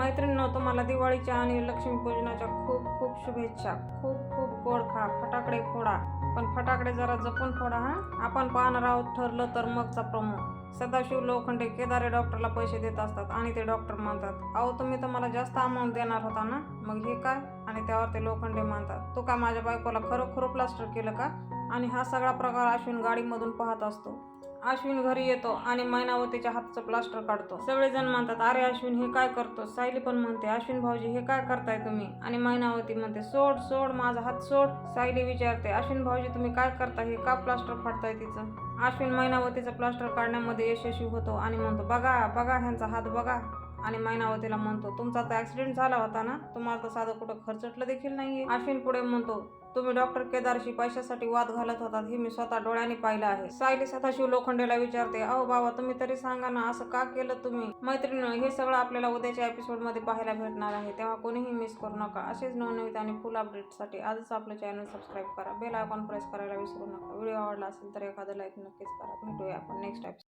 मैत्रिणींनो तुम्हाला दिवाळीच्या आणि लक्ष्मीपूजनाच्या खूप खूप शुभेच्छा. खूप खूप गोड खा. फटाकडे फोडा. पण फटाकडे जरा जपून फोडा हा. आपण पाहणार आहोत ठरलं तर मगचा प्रमो सदाशिव लोखंडे केदारे डॉक्टरला पैसे देत असतात आणि ते डॉक्टर म्हणतात अहो तुम्ही तर मला जास्त अमाऊंट देणार होता ना? मग हे काय? आणि त्यावर ते लोखंडे म्हणतात तू काय माझ्या बायकोला खरोखर प्लास्टर केलं का? आणि हा सगळा प्रकार अश्विन गाडीमधून पाहत असतो. अश्विन घरी येतो आणि मैनावतीच्या हातचं प्लास्टर काढतो. सगळेजण म्हणतात अरे अश्विन हे काय करतो सायली पण म्हणते अश्विन भाऊजी हे काय करताय तुम्ही? आणि मैनावती म्हणते सोड सोड माझा हात सोड. सायली विचारते अश्विन भाऊजी तुम्ही काय करता हे का प्लास्टर फाडताय तिचं? अश्विन मैनावतीचं प्लास्टर काढण्यामध्ये यशस्वी होतो आणि म्हणतो बघा बघा ह्यांचा हात बघा. आणि मैनावतीला म्हणतो तुमचा तर ऍक्सिडेंट झाला होता ना तुम्हाला तर साधं कुठं खर्चटलं देखील नाहीये. अश्विन पुढे म्हणतो तुम्ही डॉक्टर केदारशी पैशासाठी वाद घालत होतात हे मी स्वतः डोळ्याने पाहिलं आहे. सायली सदाशिव लोखंडेला विचारते अहो बाबा तुम्ही तरी सांगा ना असं का केलं तुम्ही? मैत्रीण हे सगळं आपल्याला उद्याच्या एपिसोडमध्ये पाहायला भेटणार आहे तेव्हा कोणीही मिस करू नका. असेच नवनवीत आणि फुल अपडेटसाठी आजच आपलं चॅनल सबस्क्राईब करा. बेल आयकॉन प्रेस करायला विसरू नका. व्हिडिओ आवडला असेल तर एखादं लाईक नक्कीच करा. भेटूया आपण नेक्स्ट एपिसोड